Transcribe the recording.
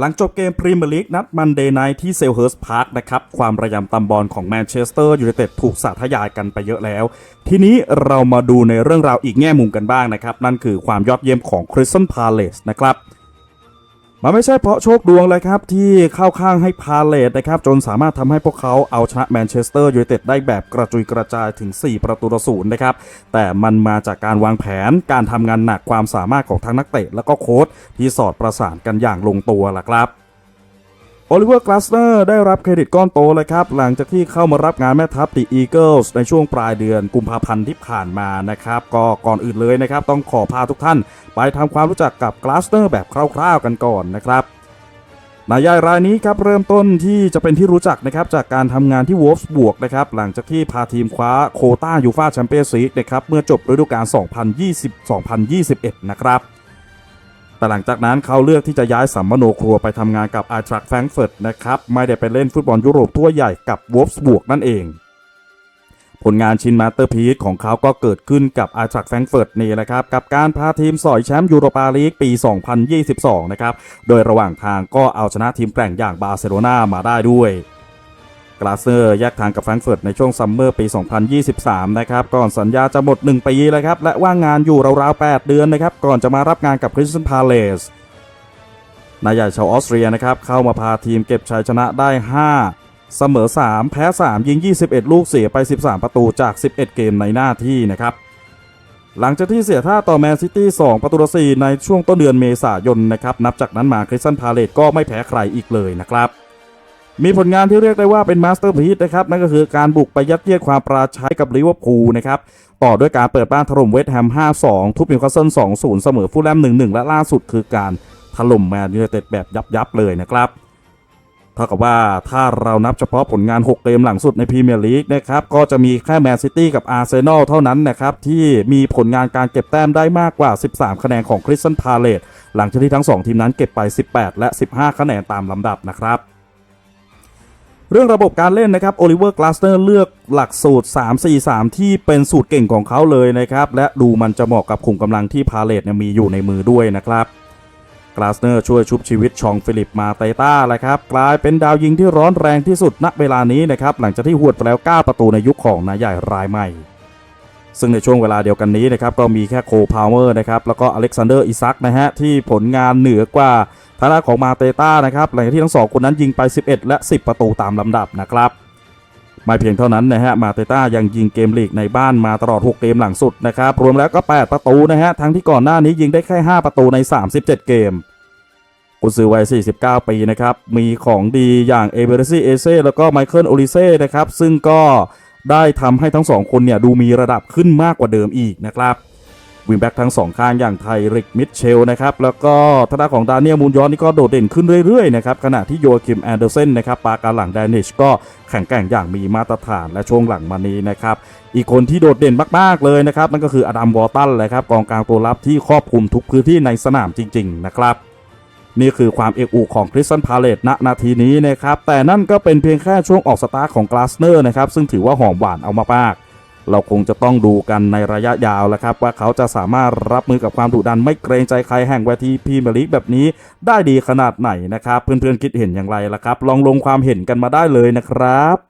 หลังจบเกมพรีเมียร์ลีกนัดมันเดย์ไนท์ที่เซลเฮิร์สพาร์คนะครับ ความระยำตำบอลของแมนเชสเตอร์ยูไนเต็ดถูกสาธยายกันไปเยอะแล้ว ทีนี้เรามาดูในเรื่องราวอีกแง่มุมกันบ้างนะครับ นั่นคือความยอดเยี่ยมของคริสตันพาเลสนะครับ มันไม่ใช่เพราะโชคดวงเลยครับ ที่เข้าข้างให้พาเลตนะครับ จนสามารถทำให้พวกเขาเอาชนะแมนเชสเตอร์ยูไนเต็ดได้แบบกระจุยกระจายถึง 4 ประตูต่อศูนย์นะครับ แต่มันมาจากการวางแผนการทำงานหนักความสามารถของทั้งนักเตะและก็โค้ชที่สอดประสานกันอย่างลงตัวล่ะครับ โอลิเวอร์กลาสเนอร์ได้รับเครดิตก้อนโตเลยครับ หลังจากที่เข้ามารับงานแม่ทัพดีอีเกิลส์ในช่วงปลายเดือนกุมภาพันธ์ที่ผ่านมานะครับ ก็ก่อนอื่นเลยนะครับ ต้องขอพาทุกท่าน ไปทำความรู้จักกับกลาสเนอร์แบบคร่าวๆกันก่อนนะครับนายใหญ่รายนี้ครับเริ่มต้นที่จะเป็นที่รู้จักนะครับจากการทำงานที่วอฟส์บวกนะครับหลังจากที่พาทีมคว้าโคต้ายูฟาแชมเปี้ยนส์ลีกนะครับเมื่อจบฤดูกาล 2020-2021 นะครับ แต่หลังจากนั้นเขาเลือกที่จะย้ายสัมมโนครัวไปทำงานกับไอทรักแฟรงเฟิร์ตนะครับ ไม่ได้ไปเล่นฟุตบอลยุโรปทั่วใหญ่กับวอฟส์บวกนั่นเอง ผลงานชิ้นมาสเตอร์พีซของเขาก็เกิดขึ้นกับไอทรักแฟรงเฟิร์ตนี่แหละครับ กับการพาทีมสอยแชมป์ยูโรปาลีกปี 2022 นะครับ โดยระหว่างทางก็เอาชนะทีมแกร่งอย่างบาร์เซโลนามาได้ด้วย กลาเซอร์แยกทางกับแฟรงก์เฟิร์ตในช่วงซัมเมอร์ปี 2023 นะครับ ก่อนสัญญาจะหมด 1 ปีเลยครับ และว่างงานอยู่ราวๆ 8 เดือนนะครับ ก่อนจะมารับงานกับคริสตันพาเลสนายใหญ่ชาวออสเตรียนะครับ เข้ามาพาทีมเก็บชัยชนะได้ 5 เสมอ 3 แพ้ 3 ยิง 21 ลูกเสียไป 13 ประตูจาก 11 เกมในหน้าที่นะครับหลังจากที่เสียท่าต่อแมนซิตี้ 2 ประตูต่อ4ในช่วงต้นเดือนเมษายนนะครับ นับจากนั้นมาคริสตันพาเลตก็ไม่แพ้ใครอีกเลยนะครับ มีผลงานที่เรียกได้ว่าเป็นมาสเตอร์พีซนะครับ นั่นก็คือการบุกไปยัดเยียดความปราชัยกับลิเวอร์พูลนะครับ ต่อด้วยการเปิดบ้านถล่มเวสต์แฮม 5-2 ทุบนิวคาสเซิล 2-0 เสมอฟูลแลม 1-1 และล่าสุดคือการถล่มแมนยูไนเต็ดแบบยับๆเลยนะครับเท่ากับว่าถ้าเรานับเฉพาะผลงาน 6 เกมหลังสุดในพรีเมียร์ลีกนะครับ ก็จะมีแค่แมนซิตี้กับอาร์เซนอลเท่านั้นนะครับ ที่มีผลงานการเก็บแต้มได้มากกว่า 13 คะแนนของคริสตันพาเลตหลังจากที่ทั้ง 2 ทีมนั้นเก็บไป 18 และ 15 คะแนนตามลำดับนะครับ เรื่องระบบการเล่นนะครับโอลิเวอร์กลาสเนอร์เลือกหลักสูตร 3-4-3 ที่เป็นสูตรเก่งของเขาเลยนะครับ และดูมันจะเหมาะกับขุมกำลังที่พาเลตเนี่ยมีอยู่ในมือด้วยนะครับกลาสเนอร์ช่วยชุบชีวิตชองฟิลิปมาเตต้าแหละครับกลายเป็นดาวยิงที่ร้อนแรงที่สุดณเวลานี้นะครับหลังจากที่หวดไปแล้ว 9 ประตูในยุคของนายใหญ่รายใหม่ ซึ่งในช่วงเวลาเดียวกันนี้นะครับก็มีแค่โคพาวเมอร์นะครับแล้วก็อเล็กซานเดอร์อิซักนะฮะที่ผลงานเหนือกว่าทางด้านของมาเตต้านะครับหลังจากที่ทั้งสองคนนั้นยิงไป 11 และ 10 ประตูตามลำดับนะครับไม่เพียงเท่านั้นนะฮะมาเตต้ายังยิงเกมลีกในบ้านมาตลอด 6 เกมหลังสุดนะครับรวมแล้วก็ 8 ประตูนะฮะทั้งที่ก่อนหน้านี้ยิงได้แค่ 5 ประตูใน 37 เกมกุนซือวัย 49 ปีนะครับ มีของดีอย่างเอเบรซี่เอเซ่แล้วก็ไมเคิลโอลิเซ่นะครับ ซึ่งก็ ได้ทำให้ทั้งสองคนเนี่ยดูมีระดับขึ้นมากกว่าเดิมอีกนะครับวิงแบ็กทั้งสองข้างอย่างไทริกมิทเชลนะครับแล้วก็ทางด้านของดานิเอลมูนยอนนี่ก็โดดเด่นขึ้นเรื่อยๆนะครับขณะที่โยคิมแอนเดอร์เซนนะครับปาการหลังแดนิชก็แข็งแกร่งอย่างมีมาตรฐานและช่วงหลังมานี้นะครับอีกคนที่โดดเด่นมากๆเลยนะครับนั่นก็คืออดัมวอลตันเลยครับกองกลางตัวรับที่ครอบคลุมทุกพื้นที่ในสนามจริง ๆ นะครับ นี่คือความเอกอุของคริสตันพาเลตณนาทีนี้นะครับแต่นั่นก็เป็นเพียงแค่ช่วงออกสตาร์ของกลาสเนอร์นะครับซึ่งถือว่าหอมหวานเอามามากเราคงจะต้องดูกันในระยะยาวแล้วครับ ว่าเขาจะสามารถรับมือกับความดุดันไม่เกรงใจใครแห่งเวทีพรีเมียร์ลีกแบบนี้ได้ดีขนาดไหนนะครับ เพื่อนๆคิดเห็นอย่างไรล่ะครับ ลองลงความเห็นกันมาได้เลยนะครับ